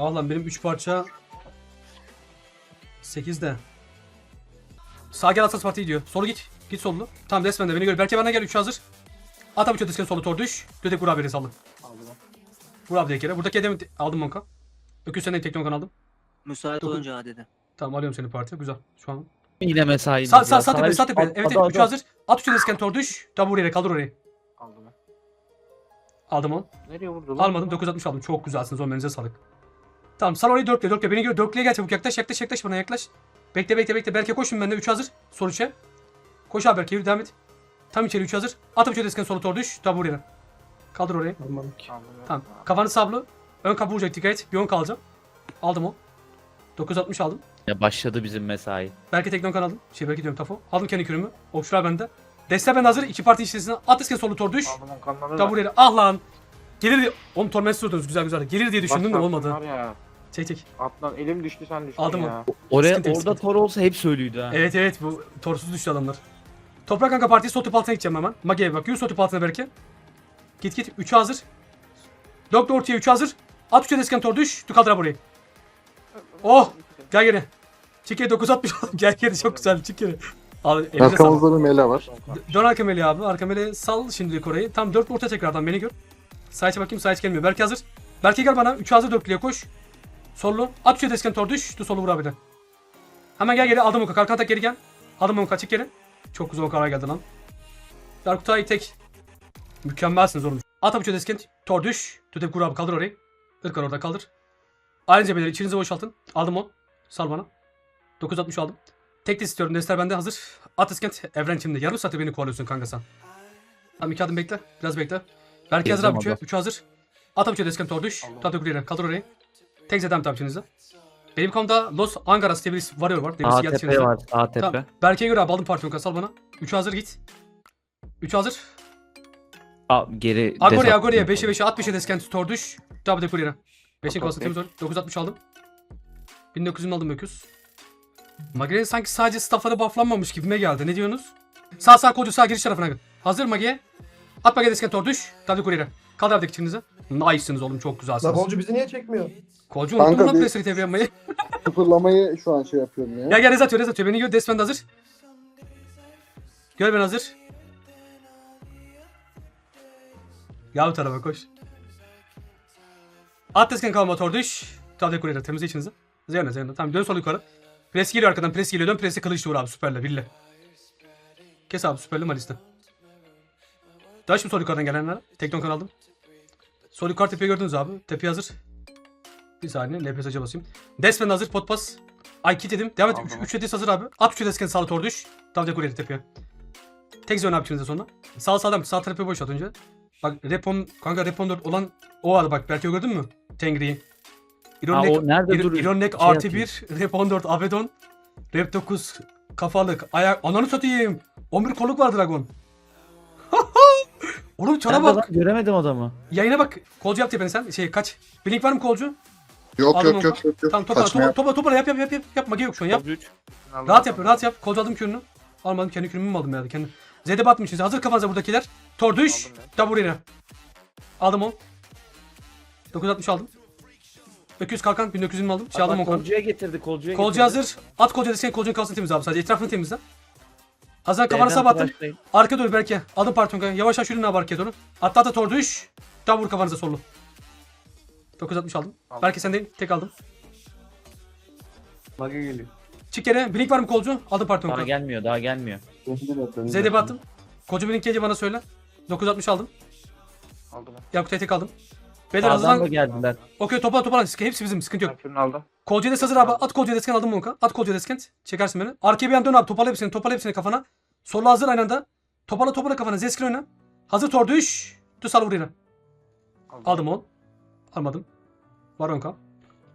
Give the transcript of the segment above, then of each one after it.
Ah lan benim 3 parça 8 de. Sağ gel Asas Parti gidiyor. Solu git. Git sollu. Tamam resmen de beni gör. Belki bana gel 3 hazır. At abi çötesken solu tor düş. Dödek vur abi sallı. Aldım. Vur abi kere. Buradaki edemi aldım monka. Öküz senden teknolokan aldım. Müsait Dokuz. olunca dedi. Tamam alıyorum seni partiye. Güzel. Şu an. Yine mesai. Sağ sağ sağ tepe sağ tepe. Evet evet 3 3 hazır. At çötesken tor düş. Tabi oraya kaldır orayı. Aldım. Aldım onu. Nereye vurdu lan? Almadım 960 aldım. Çok güzelsiniz elinize sağlık. Tamam sal orayı dörtle dörtle. Beni gör dörtlüye gel çabuk yaklaş yaklaş yaklaş bana yaklaş. Bekle bekle bekle. Berke koşun bende 3 hazır. Sol içe. Koş abi Berke yürü devam et. Tam içeri 3 hazır. Atım şöyle esken solu tor düş. Tabi oraya. Kaldır orayı. Aldım. Tamam. Kafanı sablı. Ön kapı vuracak dikkat et. Bir 10 kalacağım. Aldım o. 960 aldım. Ya başladı bizim mesai. Belki teknon aldım. Şey belki diyorum tafo. Aldım kendi kürümü. Okçular bende. Destek ben hazır. İki parti içerisinde. At esken solu tor düş. Aldım on kanları. Tabi oraya. Ah lan. Gelir diye. Oğlum torment sürdünüz güzel güzel. Gelir diye düşündüm de olmadı. Ya. Çek çek. Atlan elim düştü sen düştün Aldım ya. Oraya Sıkıntı yok, orada sıkıntı tor olsa hep söylüydü ha. Evet evet bu torsuz düştü adamlar. Toprak Kanka Partisi sol tüp altına gideceğim hemen. Mage'ye bak. Yürü sol tüp altına belki. Git git. 3'ü hazır. Doktor ortaya 3 hazır. At 3'e desken tor düş. Tü kaldır burayı. Oh. Gel geri. Çık geri 960 aldım. Gel geri çok güzel. Çık geri. Elinize sağlık. Arkamızda bir mele var. Dön arka meleği abi. Arka meleği sal şimdilik orayı. Tam 4 orta tekrardan beni gör. Sağa bakayım. Sağa gelmiyor. Berke hazır. Berke gel bana. 3 hazır 4 koş. Sollu. At 3'e desken tor düş. Tü solu vur abi de. Hemen gel geri. Aldım oka. Kalkan tak geri gel. Aldım oka. Çık geri. Çok güzel o karar geldi lan. Darkutay tek. Mükemmelsiniz oğlum. At abi desken. Tor düş. Tütep kur abi. Kaldır orayı. Irkar orada kaldır. Aynı cebeleri içinize boşaltın. Aldım o. Sal bana. 960 aldım. Tek de istiyorum. Destler bende hazır. At iskent evren şimdi. Yarım saate beni kovalıyorsun kanka sen. Tamam iki adım bekle. Biraz bekle. Belki hazır abi. 3'ü. abla. 3'ü hazır. At abi iskent tor düş. Aldım. Tatlı kuruyor. Kaldır orayı. Tek tam içinizde. Benim konuda Los Angeles diye birisi varıyor var. Geldi tepe içinizde. var. Tepe. Tamam. Berke'ye göre abi aldım parti kasal bana. 3'ü hazır git. 3'ü hazır. Aa, geri Agorya desat- Agorya 5'e 5'e at 5'e desken tor düş. De kuryere. 5'in Okey. kalsın temiz ol. 960 aldım. 1900 aldım öküz. Magi'nin sanki sadece staffları bufflanmamış gibime geldi. Ne diyorsunuz? Sağ sağ kocu sağ giriş tarafına git. Hazır Magi'ye. At Magi'ye desken tor düş. De kuryere. Kaldır abi içinize. Nice'sınız oğlum çok güzelsiniz. Labolcu bizi niye çekmiyor? Kolcu Kanka unuttum lan bir- preseri TV yapmayı. Sıfırlamayı şu an şey yapıyorum ya. Ya gel Rez atıyor Rez atıyor. Beni gör Desmen de hazır. Gör ben hazır. Gel bu tarafa koş. At desken kalma motor düş. Tabi kuruyla temizle içinizi. Zeyna Zeyna. Tamam dön sol yukarı. Pres geliyor arkadan. Pres geliyor. Dön presi kılıçla vur abi süperle. Bille. Kes abi süperle Malis'te. Daha şimdi sol yukarıdan gelenler. Teknon kan aldım. Sol yukarı tepeyi gördünüz abi. Tepe hazır. Bir saniye. LPS basayım. Desmen hazır. Pot pas. Ay kit dedim. Devam et. Aldım. 3 edis hazır abi. At 3 edisken sağ tor düş. Tam da kurye tepeye. Tek zon yapacağınız sonra. Sağ sağdan sağ tarafı boş at önce. Bak repon kanka repon 4 olan o vardı bak belki gördün mü? Tengri'yi. Ironek, o nerede İro- duruyor? Ironek Şey artı yapayım. 1, rep 14 Avedon, rep 9 kafalık, ayak, ananı satayım. 11 kolluk var Dragon. Oğlum çana Nerede bak. lan? Göremedim adamı. Yayına bak. Kolcu yap tepeni sen. Şey kaç. Blink var mı kolcu? Yok yok onu. yok yok. yok. Tamam topla Kaçmaya- topla topla topla yap yap yap yap. Yap magi yok şu an yap. Rahat yap rahat yap. Kolcu aldım kürünü. Almadım kendi kürümü mü aldım ya kendi. Z'de batmışsınız. Hazır kafanıza buradakiler. Tor düş. Aldım Da buraya. Aldım o. 960 aldım. 200 kalkan 1920 aldım. Şey aldım Bak, o kolcuya getirdi kolcuya Kolcu getirdi. hazır. At kolcu desken kolcunun kalsın temiz abi sadece. Etrafını temizle. B'den sabattın. başlayın. Arka doğru belki. Aldım partonga. Yavaş yavaş yürüyün abi arkaya doğru. Atla atla tor düş. Daha vur kafanıza sollu. 960 aldım. Aldım. Belki sendeyim. Tek aldım. Mage geliyor. Çık yere. Blink var mı kolcu? Aldım Daha partonga. gelmiyor daha gelmiyor. Z'de battım. Kolcu blink gelince bana söyle. 960 aldım. Aldım. Yakut'a tek aldım. Beyler da hazırlan. geldiler. Okey topla topla. Hepsi bizim sıkıntı yok. Ben kürünü aldım. Kolcuya hazır abi. At kolcuya desken aldım Monka. At kolcuya desken. Çekersin beni. Arkaya bir an dön abi. Topala hepsini. Topala hepsini kafana. Solla hazır aynı anda. Topala topala kafana. Zeskin oyna. Hazır tor düş. Düz sal buraya. Aldım on. Almadım. Var onka.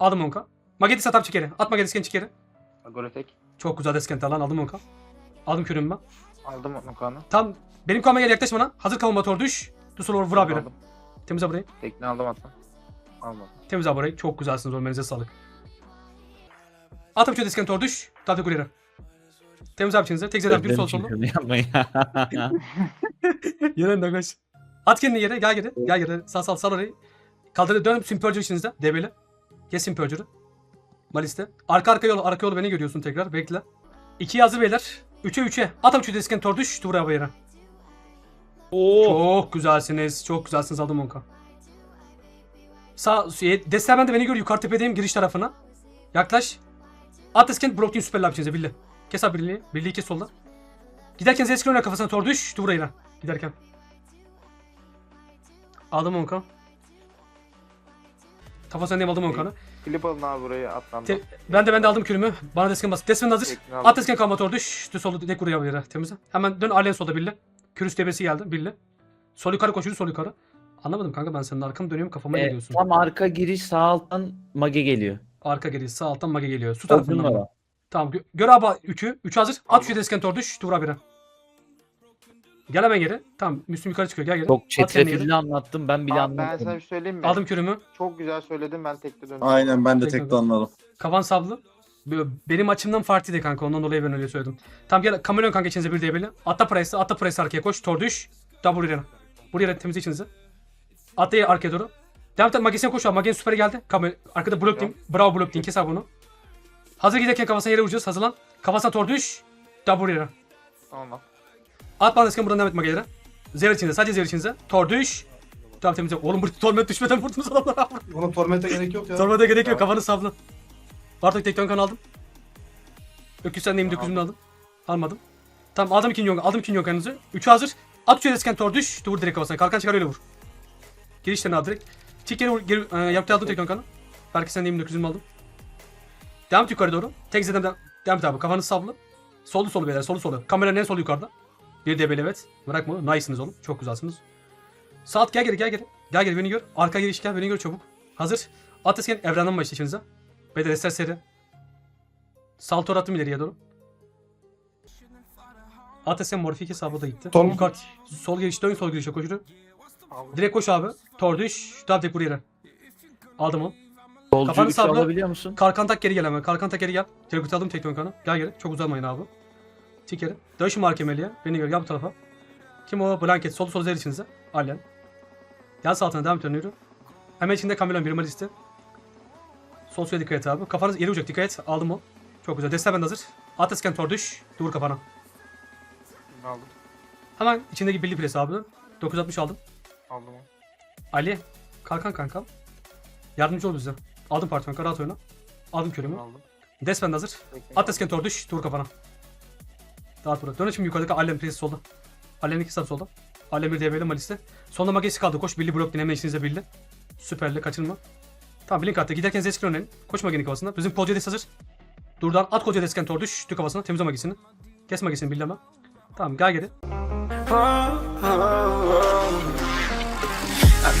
Aldım onka. Magedi satap çekeri. At magedi desken çekeri. Agora tek. Çok güzel desken lan. Aldım onka. Aldım kürümü ben. Aldım Nukan'ı. Tam benim kavma gel yaklaş bana. Hazır kavma tor düş. Düz sol vur abi. Temiz abi burayı. Tekne aldım hatta. Almadım. Temiz abi burayı. Çok güzelsiniz. Elinize sağlık. Atım şu desken tor düş. Tatlı kuryerim. Temiz abi içinize. Tek zeden bir sol solu. şunu yapmayı. Yere de koş. At kendini yere. Gel geri. Gel geri. Sağ sal sal orayı. Kaldır dön sümpörcü içinizde. Debeli. Kesin Purger'ı. Malis'te. Arka arka yol, arka yol beni görüyorsun tekrar. Bekle. 2'ye hazır beyler. 3'e 3'e. Atam 3'e desken tor düş. Dur abi yere. Oo. Çok güzelsiniz. Çok güzelsiniz aldım onka. Sağ, şey, desteğe ben de beni gör. Yukarı tepedeyim giriş tarafına. Yaklaş. At desken Brockton süper lapçenize billi. Kes abi birliği. Birliği kes solda. Giderken Zeskrin oynar kafasına tor düş. Dur buraya. Giderken. Aldım onka. Kafasına neyim aldım onkanı. Klip alın abi burayı atlandı. Te- ben de ben de aldım kürümü. Bana desken bas. Desken hazır. At desken kalma tor düş. Düz solu dek buraya yere temize. Hemen dön Alien solda birli. Kürüs debesi geldi birli. Sol yukarı koşuyor sol yukarı. Anlamadım kanka ben senin arkanı dönüyorum kafama Ee, geliyorsun. tam arka giriş sağ alttan mage geliyor. Arka geliyor sağ alttan mage geliyor. Su tarafından. numara. ama. Tamam gö- gör abi 3'ü. 3 hazır. At şu desken tor düş. Dur abi. Gel hemen geri. Tamam Müslüm yukarı çıkıyor gel geri. Çok çetrefilli anlattım ben bile Abi ben anlamadım. sana bir şey söyleyeyim mi? Aldım kürümü. Çok güzel söyledim ben tekte döndüm. Aynen ben de Tekrar tek dön. anladım. Kafan sablı. Böyle Benim açımdan farklıydı kanka. Ondan dolayı ben öyle söyledim. Tamam gel kamyon kanka içinize bir diyebilir. Atta Price'ı, Atta Price arkaya koş. Tor düş. Double buraya. Buraya temizle içinizi. Atla arkaya doğru. Devam et Magesine koş abi. Magen süperi geldi. Kamyon arkada blok diyeyim. Bravo blok diyeyim. Kes abi bunu. Hazır giderken kafasına yere vuracağız. Hazırlan. Kafasına tor düş. Double buraya. Tamam lan. At bana buradan devam et Mage'lere. Zer içinize. Sadece zer içinize. Tor düş. Tamam temizle. Oğlum burada torment düşmeden vurdunuz adamlara. Ona tormente gerek yok ya. Sormada gerek yok. Kafanı savla. Bartok tek dön kan aldım. Öküz sen Tamam. 900'ünü aldım. Almadım. Tamam aldım ikinci yonga. Aldım ikinci yonganızı. Üçü hazır. At üçü desken tor düş. Dur direkt kafasına. Kalkan çıkar öyle vur. Girişten al direkt. Çık geri. Geri, e, yaptı aldım tek kanı. Belki sen neyim 900'ünü aldım. Devam et yukarı doğru. Tek zeden devam, devam et abi. Kafanı savla. Solu solu beyler. Solu solu. Kameranın en solu yukarıda. Bir debeli evet. Bırakma. Nice'sınız oğlum. Çok güzelsiniz. Saat gel geri gel geri. Gel geri beni gör. Arka giriş gel beni gör çabuk. Hazır. At desken evrenden başla işinize. Beyler eser seri. Saltor attım ileriye doğru. At desken morfik hesabı da gitti. Sol- Yukarı. Sol giriş dön sol girişe koşuru. Direkt koş abi. Tor düş. Daha tek buraya. Aldım onu. Solcu Kafanı 3 sabla. alabiliyor musun? Kalkan tak geri gel hemen. Kalkan tak geri gel. Telekut aldım tek kanı. Gel geri. Çok uzanmayın abi. Çık geri. Dön şu markemeliye. Beni gör. Gel bu tarafa. Kim o? Blanket. Sol sol zer içinize. Allen. Gel sağ altına devam et yürü. Hemen içinde kamyon bir listi. Sol suya dikkat et abi. Kafanız yere ucak dikkat et. Aldım o. Çok güzel. Destek bende hazır. At esken tor düş. Dur kafana. Aldım. Hemen içindeki birli pres abi. 960 aldım. Aldım onu. Ali. Kalkan kankam. Yardımcı ol bize. Aldım parti kanka. Rahat oyna. Aldım körümü. Aldım. Des bende hazır. At esken tor düş. Dur kafana. Dağıt buraya. Dön şimdi yukarıdaki Alem presi solda. Alem'in iki sağ solda. Alem bir DB'li Malis'te. Sonunda Magesi kaldı. Koş Billy blok dinleme işinize Billy. Süperli kaçırma. Tamam Blink attı. Giderken Zeskrin önerin. Koş Magi'nin kafasına. Bizim Des hazır. Durdan at Kolca Desken tor düş. Tü kafasına. Temizle Magi'sini. Kes Magi'sini Billy ama. Tamam gel geri.